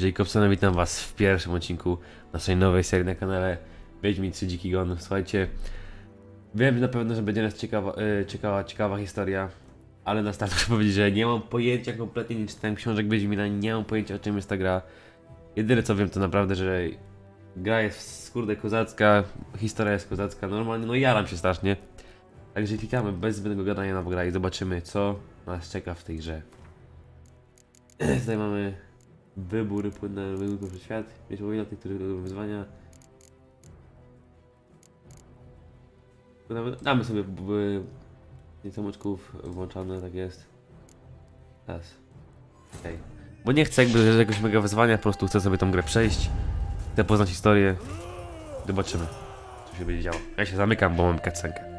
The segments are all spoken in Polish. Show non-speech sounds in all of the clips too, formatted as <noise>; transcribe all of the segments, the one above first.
Mam nadzieję, tutaj Jacobson, witam was w pierwszym odcinku naszej nowej serii na kanale Wiedźmin 3 Dziki Gon. Słuchajcie, wiem na pewno, że będzie nas ciekawa, e, ciekawa, ciekawa historia, ale na start muszę <laughs> powiedzieć, że nie mam pojęcia kompletnie, nie czytałem książek Wiedźmina, nie mam pojęcia o czym jest ta gra. Jedyne co wiem to naprawdę, że gra jest skurde kozacka, historia jest kozacka, normalnie no jaram się strasznie. Także klikamy bez zbędnego gadania na grę i zobaczymy co nas czeka w tej grze. <clears throat> Tutaj mamy wybór płynny wybór przez świat. Mieć powinno tych, których robią wyzwania. Damy, sobie b- nieco moczków włączone, tak jest. Teraz. Okej. Bo nie chcę jakby jakiegoś mega wyzwania, po prostu chcę sobie tą grę przejść. Chcę poznać historię. Zobaczymy, co się będzie działo. Ja się zamykam, bo mam kacenkę.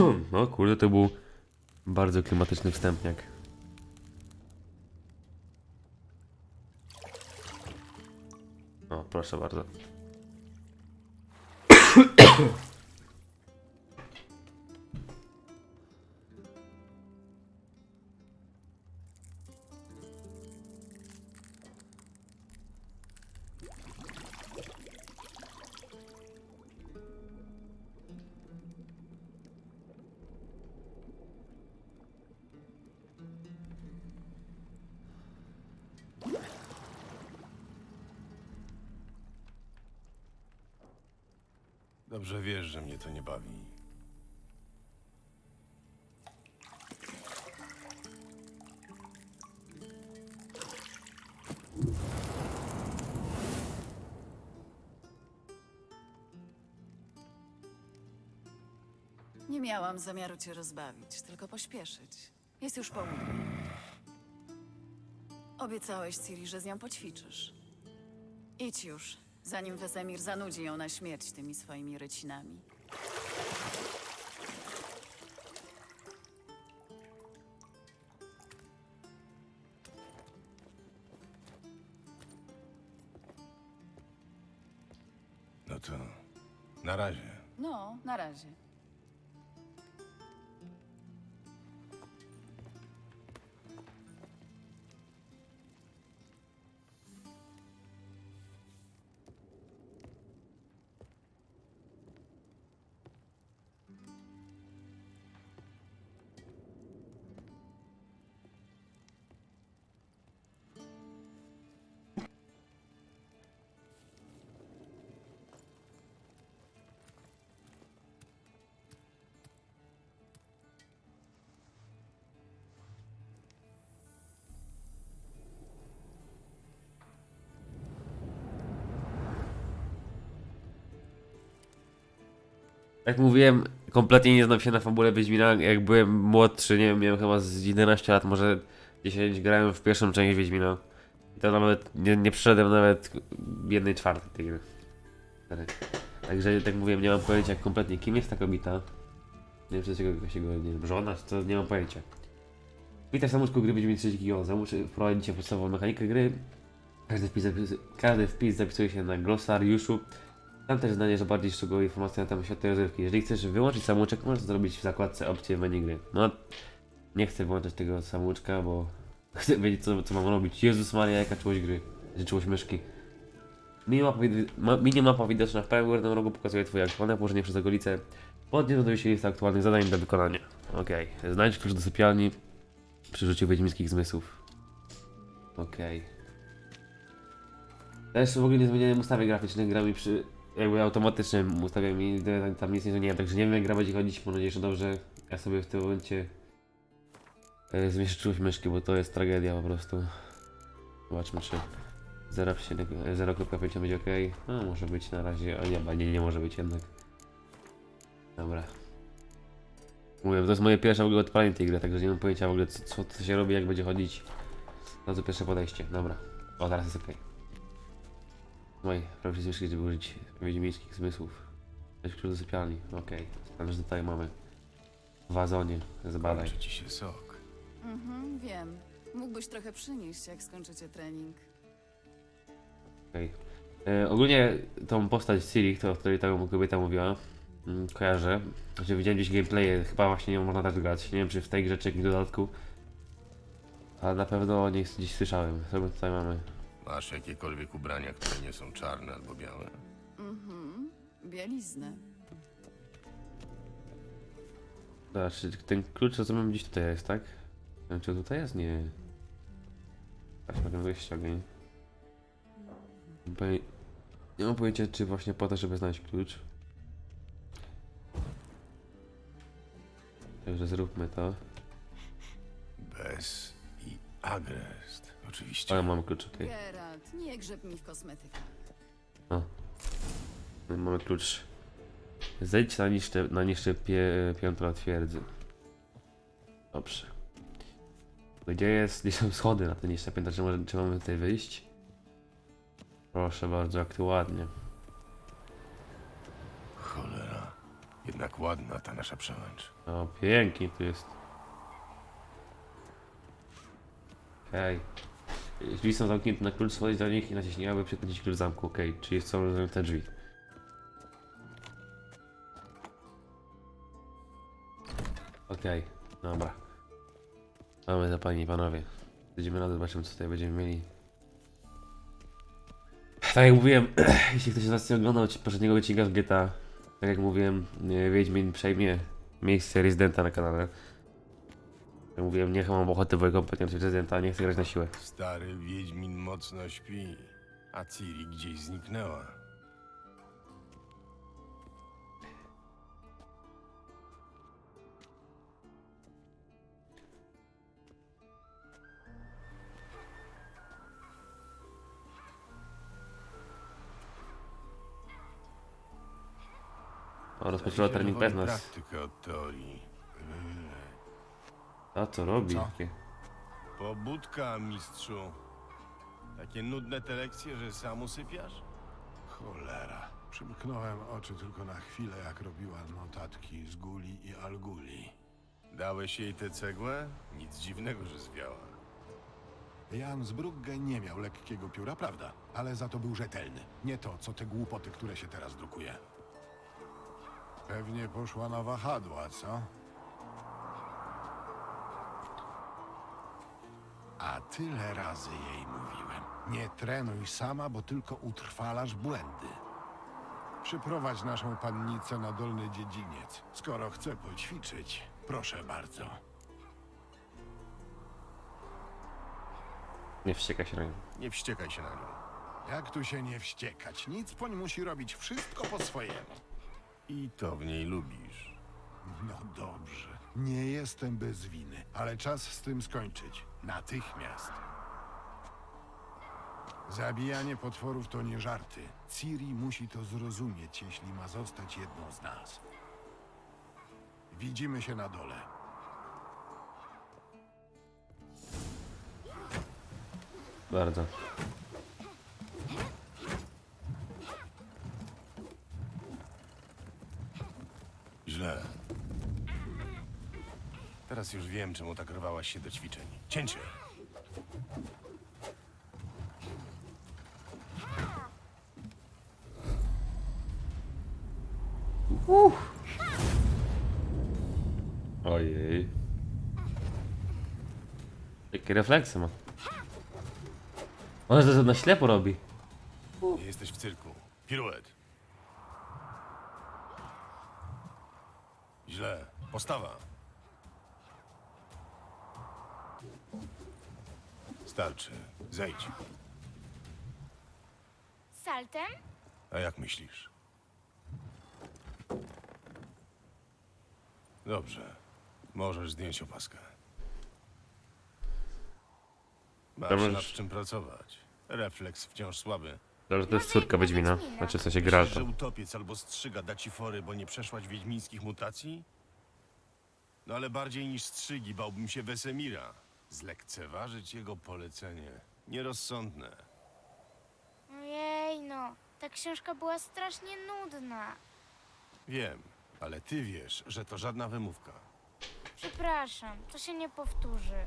<clears throat> No kurde, to był bardzo klimatyczny wstępniak. O, proszę bardzo. Nie miałam zamiaru cię rozbawić, tylko pośpieszyć. Jest już południe. Obiecałeś Ciri, że z nią poćwiczysz. Idź już, zanim Wesemir zanudzi ją na śmierć tymi swoimi rycinami. No to na razie. No, na razie. Jak mówiłem, kompletnie nie znam się na fabule Wiedźmina. Jak byłem młodszy, nie wiem, miałem chyba z 11 lat, może 10, grałem w pierwszą część Wiedźmina. I to nawet nie, nie przeszedłem nawet jednej czwartej tej gry. Także tak mówiłem, nie mam pojęcia kompletnie kim jest ta kobieta. Nie wiem, czy jest jego, nie wiem, żona, czy to nie mam pojęcia. Witaj w samouczku gry Wiedźmin 3 Giga. Załóż wprowadzić mechanikę gry. Każdy wpis, każdy wpis zapisuje się na glosariuszu. Tam też znajdziesz bardziej szczegółowe informacje na temat świata rozrywki. Jeżeli chcesz wyłączyć samouczek, możesz zrobić w zakładce opcje w menu gry. No, nie chcę wyłączać tego samouczka, bo <laughs> chcę wiedzieć, co, co mam robić. Jezus Maria, jaka czułość gry. Czułość myszki. Minimapa, wid- ma- minimapa widoczna w prawym górnym rogu pokazuje twoje aktualne położenie przez okolicę. Pod nią znajduje się aktualnych zadań do wykonania. Okej. Znajdź klucz do sypialni przy rzuciu wiedźmińskich zmysłów. Okej. Też w ogóle nie zmieniałem ustawy graficznych, gra mi przy jakby automatycznym ustawiam i tam- nic nie zmieniałem, także nie wiem jak gra będzie chodzić, mam nadzieję, że dobrze. Ja sobie w tym momencie e, zmieszczę myszki, bo to jest tragedia po prostu. Zobaczmy czy 0,5 0,5 będzie ok. No może być na razie, o nie, nie, nie może być jednak. Dobra. Mówię, to jest moje pierwsze w ogóle odpalenie tej gry, także nie mam pojęcia w ogóle co, co, się robi, jak będzie chodzić. No to pierwsze podejście, dobra. O, teraz jest ok. Moj, prawie myszki, żeby użyć wiedźmińskich zmysłów. Weź klucz do sypialni, okej. Tam już tutaj mamy. W wazonie, zbadaj. Kończy ci się sok. Mhm, wiem. Mógłbyś trochę przynieść, jak skończycie trening. Okej. E, ogólnie tą postać Ciri, to, o której ta kobieta mówiła, mm, kojarzę. Znaczy widziałem gdzieś gameplaye, chyba właśnie nią można tak grać. Nie wiem czy w tej grze czy jakimś dodatku. Ale na pewno o niej gdzieś słyszałem. Co my tutaj mamy? Masz jakiekolwiek ubrania, które nie są czarne albo białe? Bieliznę. Dobra, czy ten klucz rozumiem gdzieś tutaj jest, tak? Nie wiem, czy tutaj jest? Nie. Patrz, mogę wyjść ogień. Poje... Nie mam pojęcia, czy właśnie po to, żeby znaleźć klucz. Także zróbmy to. Bez i agrest. Oczywiście. Ale mamy klucz, okej. Geralt, nie grzeb mi w kosmetykach. No, Mamy klucz. Zejdź na niższe, na niższe pie, piętro twierdzy. Dobrze. Gdzie jest? Gdzie są schody na te niższe piętro? Czy, może, czy mamy tutaj wyjść? Proszę bardzo, jak tu ładnie. Cholera. Jednak ładna ta nasza przełęcz. O, pięknie tu jest. Okej. Drzwi są zamknięte na klucz, schodzić do nich i naciśnij, aby przekręcić klucz zamku. Okej, czyli są zamknięte drzwi. Okej, dobra. Mamy za panie i panowie. Idziemy dół, zobaczymy co tutaj będziemy mieli. Tak jak mówiłem, <clears throat> jeśli ktoś z was nie oglądał poprzedniego odcinka z GTA, tak jak mówiłem, e, Wiedźmin przejmie miejsce rezydenta na kanale. Jak mówiłem, nie mam ochoty w kompetencji rezydenta, nie chcę grać na siłę. Stary Wiedźmin mocno śpi, a Ciri gdzieś zniknęła. Rozpoczęła trening bez nas. praktykę od teorii. A co robi? Co? Takie- Pobudka, mistrzu. Takie nudne te lekcje, że sam usypiasz? Cholera. Przymknąłem oczy tylko na chwilę, jak robiła notatki z Guli i Alguli. Dałeś jej tę cegłę? Nic dziwnego, że zwiała. Jan z Brugge nie miał lekkiego pióra, prawda? Ale za to był rzetelny. Nie to, co te głupoty, które się teraz drukuje. Pewnie poszła na wahadła, co? A tyle razy jej mówiłem. Nie trenuj sama, bo tylko utrwalasz błędy. Przyprowadź naszą pannicę na dolny dziedziniec. Skoro chce poćwiczyć, proszę bardzo. Nie wścieka się ręką. Nie wściekaj się na nią. Jak tu się nie wściekać? Nic poń musi robić wszystko po swojemu. I to w niej lubisz. No dobrze. Nie jestem bez winy, ale czas z tym skończyć. Natychmiast. Zabijanie potworów to nie żarty. Ciri musi to zrozumieć, jeśli ma zostać jedną z nas. Widzimy się na dole. Bardzo. Źle. Teraz już wiem, czemu tak rwałaś się do ćwiczeń. Cięcie! Ojej. Jakie refleksy ma. Ona to na ślepo robi. Nie jesteś w cyrku. Piruet. Źle. Postawa. Starczy. Zejdź. Saltem? A jak myślisz? Dobrze. Możesz zdjąć opaskę. Masz Dobrze. nad czym pracować. Refleks wciąż słaby. Dobrze, to jest córka Wiedźmina. Znaczy w sensie Geralta. Myślisz, że utopiec albo strzyga da ci fory, bo nie przeszłaś wiedźmińskich mutacji? No ale bardziej niż strzygi bałbym się Wesemira. Zlekceważyć jego polecenie. Nierozsądne. Ojej, no. Ta książka była strasznie nudna. Wiem, ale ty wiesz, że to żadna wymówka. Przepraszam, to się nie powtórzy.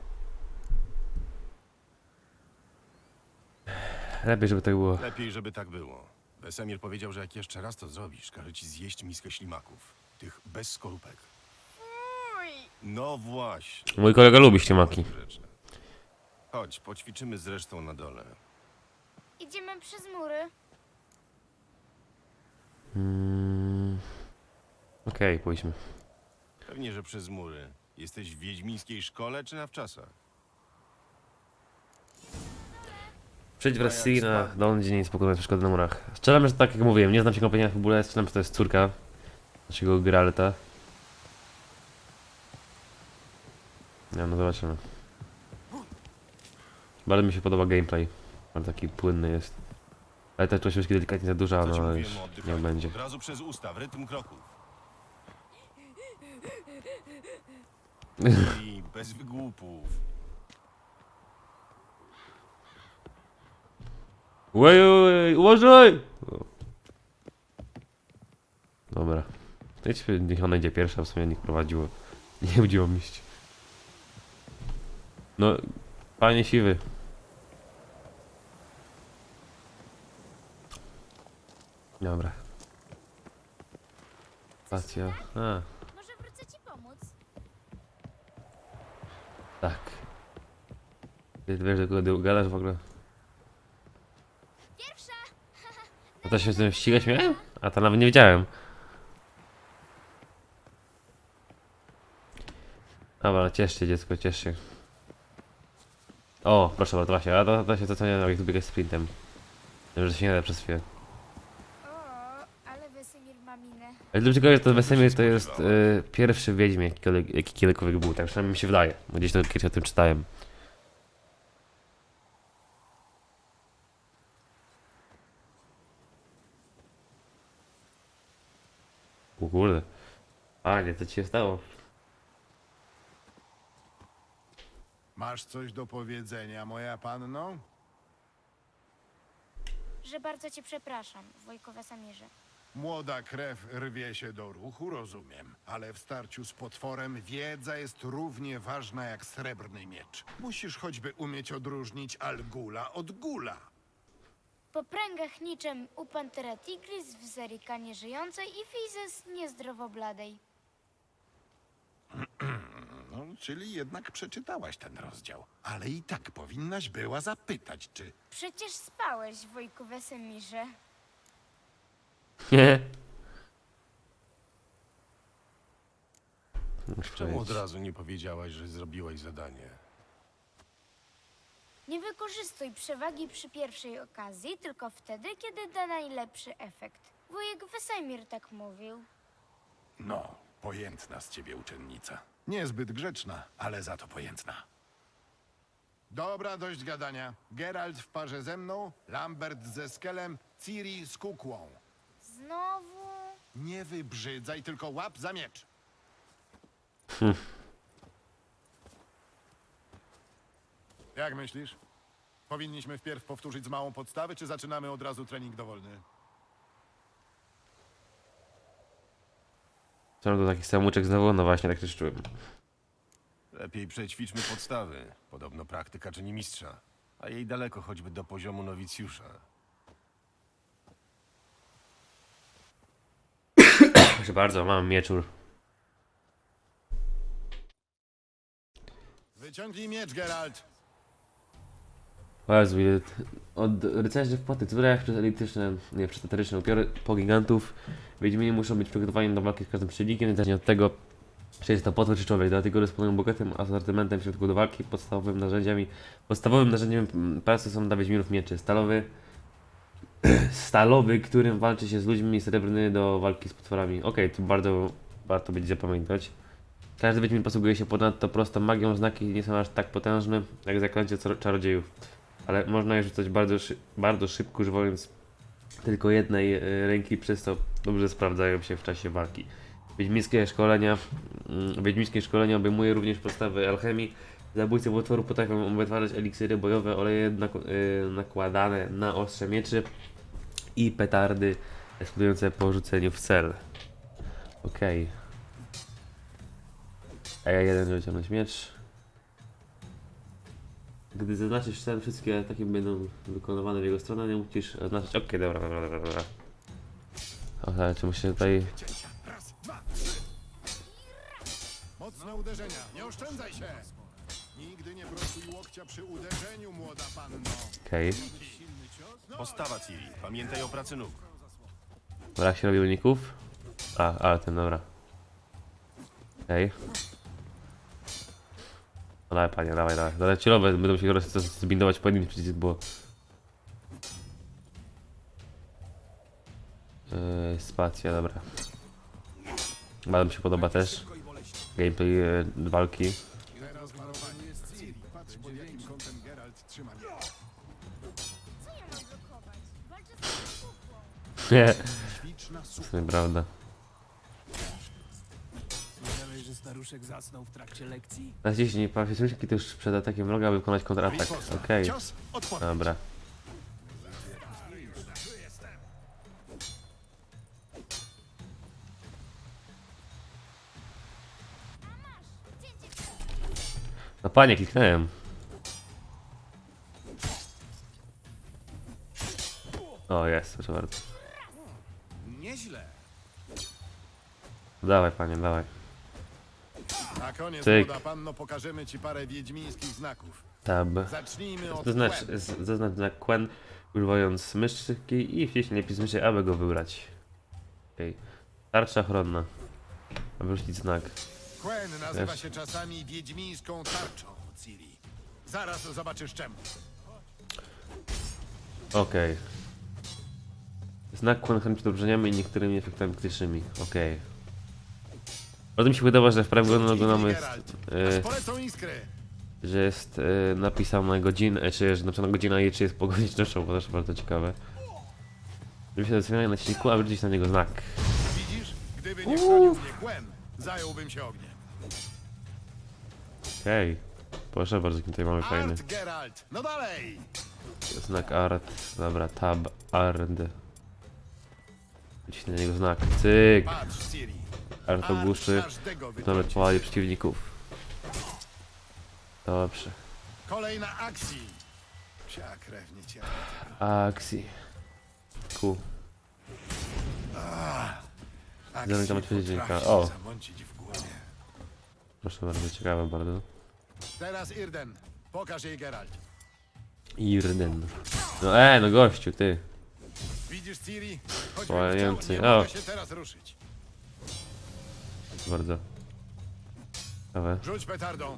Lepiej, żeby tak było. Lepiej, żeby tak było. Wesemir powiedział, że jak jeszcze raz to zrobisz, każe ci zjeść miskę ślimaków. Tych bez skorupek. No właśnie. Mój kolega lubi ślimaki. Chodź, poćwiczymy zresztą na dole. Idziemy przez mury. Mm. Okej, pójdźmy. Pewnie, że przez mury. Jesteś w wiedźmińskiej szkole czy na wczasach? Przejdź wraz z Siri na dolny dzień spokojnie przeszkody na murach. Strzelam, że tak jak mówiłem, nie znam się kompletnie na fabule, strzelam, że to jest córka naszego Geralta. Nie, no zobaczymy. Bardzo mi się podoba gameplay. On taki płynny jest. Ale ta troszeczkę delikatnie za duża, no już nie będzie. Od razu przez usta, w rytm kroków. <laughs> I bez wygłupów. Oj, oj, uważaj! Dobra. Idź, niech ona idzie pierwsza, w sumie niech prowadziło. <laughs> Nie budziło miść. No, panie siwy. Dobra. Stacja. A, Może wrócę ci pomóc. tak. Ty wiesz, do kogo gadasz w ogóle? Pierwsza! A to się z tym ścigać miałem? A to nawet nie wiedziałem. Dobra, ciesz się dziecko, ciesz się. O, proszę bardzo, właśnie, a to, to się nie jak tu biegać sprintem. Wiem, że się nie da przez chwilę. Ale Wesemir ma minę. Ale dlaczego jest to Wesemir to jest y, pierwszy wiedźmin, jaki, kiedykolwiek- jaki kiedykolwiek był, tak przynajmniej mi się wydaje. Gdzieś to kiedyś o tym czytałem. O kurde. Panie, co ci się stało? Masz coś do powiedzenia, moja panno? Że bardzo cię przepraszam, wujku Wesemirze. Młoda krew rwie się do ruchu, rozumiem. Ale w starciu z potworem wiedza jest równie ważna jak srebrny miecz. Musisz choćby umieć odróżnić Algula od Gula. Po pręgach niczym u Pantera Tigris w Zerika nieżyjącej i Fizes niezdrowo bladej. <clears throat> No, czyli jednak przeczytałaś ten rozdział. Ale i tak powinnaś była zapytać, czy... Przecież spałeś, wujku Wesemirze. Nie. Czemu od razu nie powiedziałaś, że zrobiłaś zadanie? Nie wykorzystuj przewagi przy pierwszej okazji, tylko wtedy, kiedy da najlepszy efekt. Wujek Wesemir tak mówił. No, pojętna z ciebie uczennica. Niezbyt grzeczna, ale za to pojętna. Dobra, dość gadania. Geralt w parze ze mną, Lambert ze Skelem, Ciri z kukłą. Znowu... Nie wybrzydzaj, tylko łap za miecz. Jak myślisz? Powinniśmy wpierw powtórzyć z małą podstawy, czy zaczynamy od razu trening dowolny? Co do takich samouczek znowu? No właśnie, tak też czułem. Lepiej przećwiczmy podstawy. Podobno praktyka czyni mistrza. A jej daleko choćby do poziomu nowicjusza. Proszę bardzo, mam mieczur. Wyciągnij miecz, Geralt! O Jezu, od rycerzy w cudach przez elityczne, nie, przez eteryczne upiory po gigantów. Wiedźmini muszą być przygotowani do walki z każdym przeciwnikiem, niezależnie od tego, czy jest to potwór czy człowiek. Dlatego dysponują bogatym asortymentem w środku do walki, podstawowym narzędziami. Podstawowym narzędziem pracy są dla Wiedźminów mieczy. Stalowy, <clears throat> stalowy, którym walczy się z ludźmi, srebrny do walki z potworami. Okej, tu bardzo warto będzie zapamiętać. Każdy Wiedźmin posługuje się ponadto prostą magią, znaki nie są aż tak potężne jak zaklęcie czar- czarodziejów ale można je rzucać bardzo, szy bardzo szybko, używając tylko jednej e, ręki, przez to dobrze sprawdzają się w czasie walki. Wiedźmińskie szkolenia, mm, wiedźmińskie szkolenie obejmuje również podstawy alchemii. Zabójcy potworów potrafią wytwarzać eliksiry bojowe, oleje y, nakładane na ostrze mieczy i petardy eksplodujące po rzuceniu w cel. Okej. A ja jeden, żeby wyciągnąć miecz. Gdy zaznaczysz cel, wszystkie ataki będą wykonywane w jego stronę, nie musisz oznaczyć. Okej, dobra, dobra, dobra, dobra. Okej, czy muszę tutaj. Cięcia. Raz, dwa, trzy. Mocne uderzenia, nie oszczędzaj się! Nigdy nie blokuj łokcia przy uderzeniu, młoda panno. Okej. Postawa Ciri. Pamiętaj o pracy nóg. Dobra, jak się robi uników? A, ale ten, dobra. Okej. No dawaj panie, dawaj, dawaj. Dawaj chillowe, będą się roz- zbindować pojedynczy przycisk, bo... Yy, spacja, dobra. Bardzo mi się podoba też. Gameplay yy, walki. <laughs> Teraz warowanie jest staruszek zasnął w trakcie lekcji? Naciśnij pasywki tuż przed atakiem wroga, aby wykonać kontratak. Okej, Cios, dobra. No panie, kliknąłem. O, jest, proszę bardzo. Nieźle. Dawaj panie, dawaj. Na koniec, Cyk. młoda panno, pokażemy ci parę wiedźmińskich znaków. Tab. Zacznijmy od Zaznacz, Quen. z- zaznacz znak Quen, używając myszki i wciśnij napis myszy, aby go wybrać. Okej. Tarcza ochronna. Wrócić znak. Quen nazywa Wiesz. się czasami wiedźmińską tarczą, Ciri. Zaraz zobaczysz czemu. Okej. Znak Quen chroni przed obrażeniami i niektórymi efektami krytycznymi. Okej. Bardzo mi się wydawało, że w prawie oglądamy jest, iskry. że jest e, napisana godzina, e, czy że napisana godzina i czy jest po godzinością, bo też bardzo ciekawe. Żeby się zatrzymać na silniku, a wrócić na niego znak. Widzisz? Gdyby nie mnie zająłbym się ogniem. Okej. Proszę bardzo, jaki tutaj mamy fajny. Geralt, no dalej! Znak art. Dobra, tab, ard. Jakiś na niego znak. Cyk. Patrz, Ciri. Nawet wytrąci. powali przeciwników. Dobrze. Kolejna akcji. Akcji. Ku. Akcji Zamykam odpowiedź potrafi O. Proszę bardzo, ciekawe bardzo. Teraz Irden. Pokaż jej Geralt. Irden. No e, no gościu, ty. Widzisz Ciri? Chciał, nie O. się teraz ruszyć. Bardzo. Ciekawe. Rzuć petardą.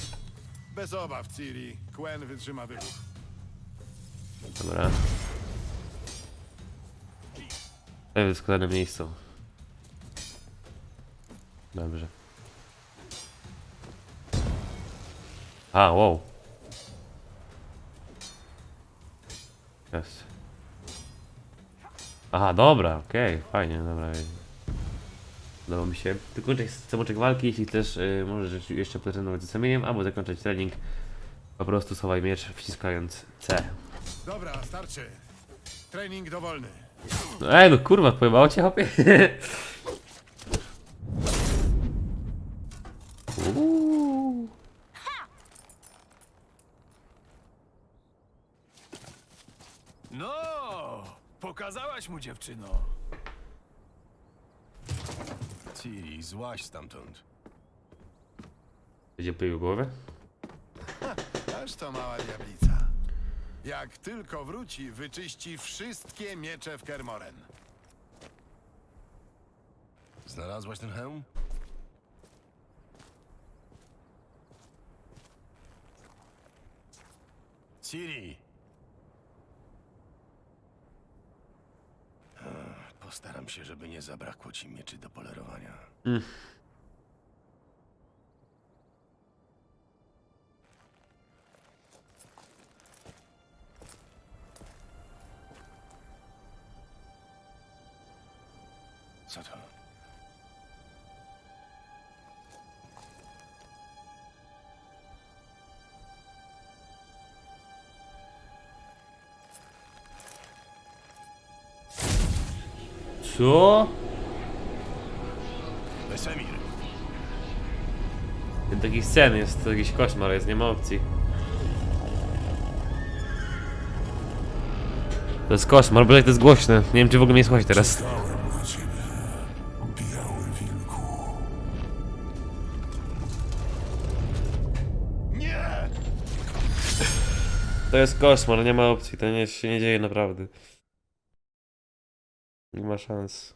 Bez obaw, Ciri. Gwen wytrzyma wybuch. Dobra. To jest składane miejscu. Dobrze. A, wow. Jest. Aha, dobra, okej, fajnie, dobra. Podoba mi się. Dokończyć samoczek walki, jeśli chcesz, yy, możesz jeszcze potrenować ze samieniem, albo zakończyć trening. Po prostu schowaj miecz, wciskając C. Dobra, starczy. Trening dowolny. No ej, no kurwa, pojebało cię, hopie? <laughs> Uuu. No, pokazałaś mu dziewczyno. Ciri, złaź stamtąd. Będzie pojebił głowę? Aż to mała diablica. Jak tylko wróci, wyczyści wszystkie miecze w Kermoren. Znalazłaś ten hełm? Ciri! Postaram się, żeby nie zabrakło ci mieczy do polerowania. Co Co? Wesemir! Ten taki scen jest, to jakiś koszmar jest, nie ma opcji. To jest koszmar, bo jak to jest głośne. Nie wiem, czy w ogóle mnie słychać teraz. Nie! To jest koszmar, nie ma opcji, to nie, się nie dzieje naprawdę. Nie ma szans.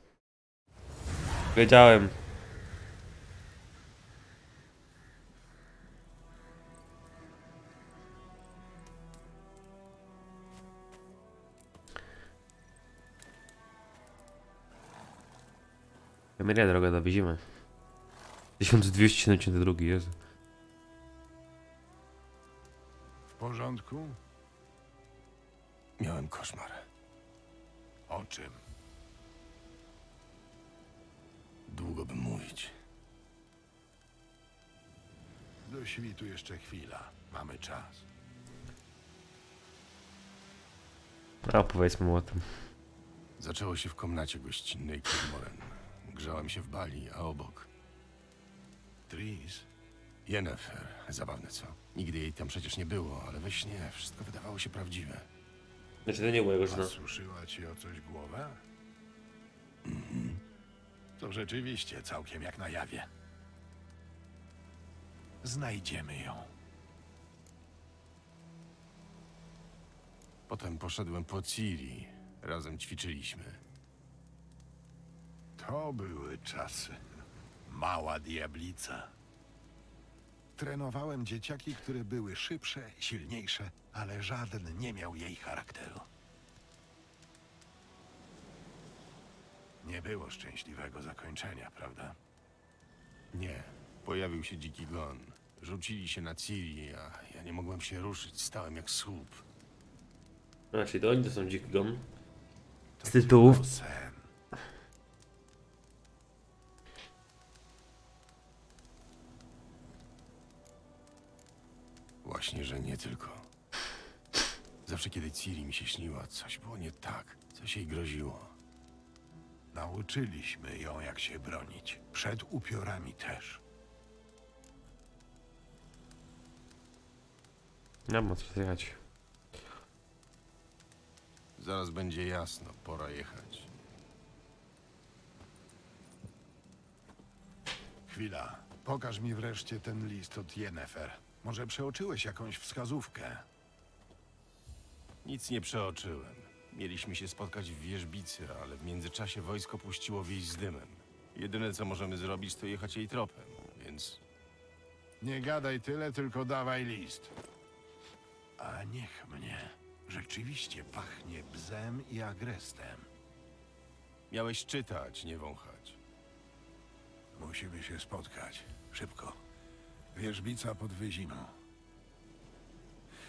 Wiedziałem. Emilia droga do zimy. 1272, Jezu. W porządku? Miałem koszmar. O czym? Długo bym mówić. Do świtu jeszcze chwila. Mamy czas. A opowiedzmy mu o tym. Zaczęło się w komnacie gościnnej Kermoren. Grzałem się w bali, a obok Tris, Yennefer. Zabawne co? Nigdy jej tam przecież nie było, ale we śnie wszystko wydawało się prawdziwe. Znaczy to nie było jego żona. zasuszyła ci o coś głowę? To rzeczywiście całkiem jak na jawie. Znajdziemy ją. Potem poszedłem po Ciri. Razem ćwiczyliśmy. To były czasy. Mała diablica. Trenowałem dzieciaki, które były szybsze, silniejsze, ale żaden nie miał jej charakteru. Nie było szczęśliwego zakończenia, prawda? Nie. Pojawił się dziki gon. Rzucili się na Ciri, a ja nie mogłem się ruszyć. Stałem jak słup. A, czyli to oni to są dziki gon. Z tytułów. Właśnie, że nie tylko. Zawsze kiedy Ciri mi się śniła, coś było nie tak. Coś jej groziło. Nauczyliśmy ją, jak się bronić. Przed upiorami też. Nie ma co jechać. Zaraz będzie jasno, pora jechać. Chwila. Pokaż mi wreszcie ten list od Yennefer. Może przeoczyłeś jakąś wskazówkę? Nic nie przeoczyłem. Mieliśmy się spotkać w wieżbicy, ale w międzyczasie wojsko puściło wieś z dymem. Jedyne co możemy zrobić, to jechać jej tropem, więc Nie gadaj tyle, tylko dawaj list. A niech mnie. Rzeczywiście pachnie bzem i agrestem. miałeś czytać, nie wąchać. Musimy się spotkać. Szybko. Wierzbica pod Wyzimą.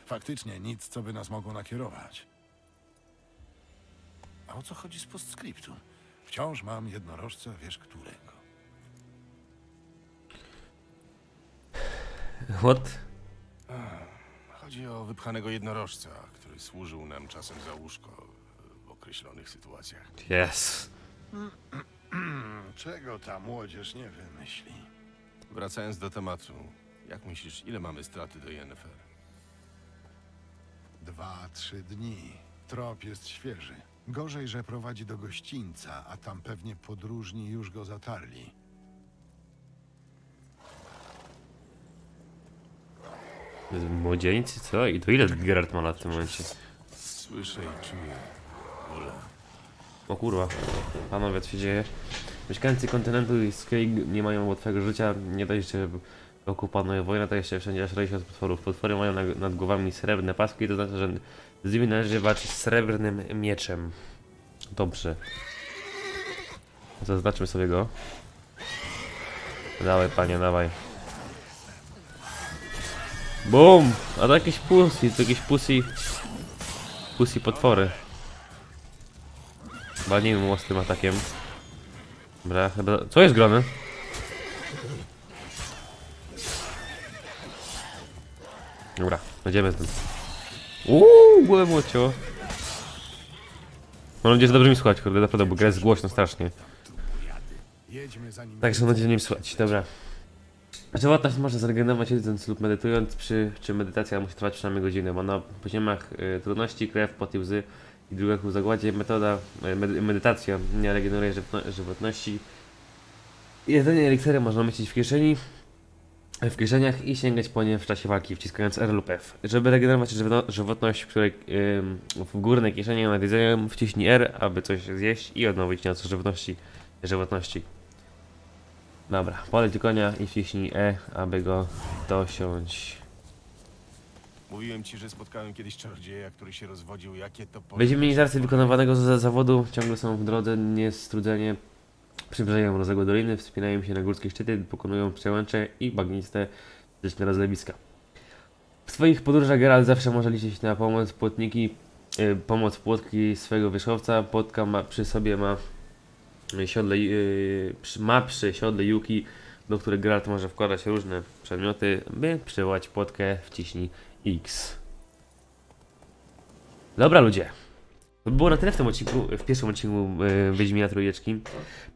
Faktycznie nic, co by nas mogło nakierować. A o co chodzi z postscriptum? Wciąż mam jednorożca, wiesz którego. What? Chodzi o wypchanego jednorożca, który służył nam czasem za łóżko w określonych sytuacjach. Yes. <clears throat> Czego ta młodzież nie wymyśli? Wracając do tematu, jak myślisz, ile mamy straty do Yennefer? Dwa, trzy dni. Trop jest świeży. Gorzej, że prowadzi do gościńca, a tam pewnie podróżni już go zatarli. Młodzieńcy, co? I to ile Gerard ma lat w tym momencie? Słyszę i czuję. O kurwa, panowie, co się dzieje? Mieszkańcy kontynentu i Skellig nie mają łatwego życia, nie dość, że wokół panuje wojna, to jeszcze wszędzie aż się od potworów. Potwory mają nad, nad głowami srebrne paski, to znaczy, że z nimi należy walczyć srebrnym mieczem. Dobrze. Zaznaczmy sobie go. Dawaj, panie, dawaj. BUM! A to jakieś pussy, to jakieś pussy... Pussy potwory. Walnijmy mu z tym atakiem. Dobra, chyba... Co jest grane? Dobra, będziemy z tym. Uuu, głowę mu odcięło. Mam nadzieję, że dobrze mi słuchać, kurde, naprawdę, bo gra jest głośno strasznie. Także mam nadzieję, że nie mi słuchać, dobra. Żywotność można zregenerować jedząc lub medytując, przy czym medytacja musi trwać przynajmniej godzinę, bo na poziomach y, trudności, krew, pot i łzy i drugach w zagładzie metoda, y, medy, medytacja nie regeneruje żywotno, żywotności. Jedzenie eliksiry można umieścić w kieszeni, w kieszeniach i sięgać po nie w czasie walki, wciskając R lub F. Żeby regenerować żywotno, żywotność, której w górnej kieszeni nad jedzeniem wciśnij R, aby coś zjeść i odnowić nieco żywotności, żywotności. Dobra, poleć konia i wciśnij E, aby go dosiąść. Mówiłem ci, że spotkałem kiedyś czarodzieja, który się rozwodził. Jakie to racji wykonywanego z zawodu, ciągle są w drodze, niestrudzenie. Przybrzegają rozległe doliny, wspinają się na górskie szczyty, pokonują przełęcze i bagniste liczne rozlewiska. W swoich podróżach Geralt zawsze może liczyć na pomoc płotniki, y, pomoc płotki swojego wierzchowca. Płotka ma przy sobie ma y, siodle, y, ma przy siodle Yuki, do których Geralt może wkładać różne przedmioty, by przywołać płotkę wciśnij X. Dobra ludzie. Było na tyle w tym odcinku, w pierwszym odcinku yy, Wiedźmina Trójeczki.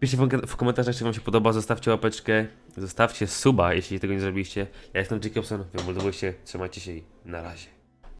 Piszcie w, komentarzach, czy wam się podoba, zostawcie łapeczkę, zostawcie suba, jeśli tego nie zrobiliście. Ja jestem Jacobson, wy trzymajcie się i na razie.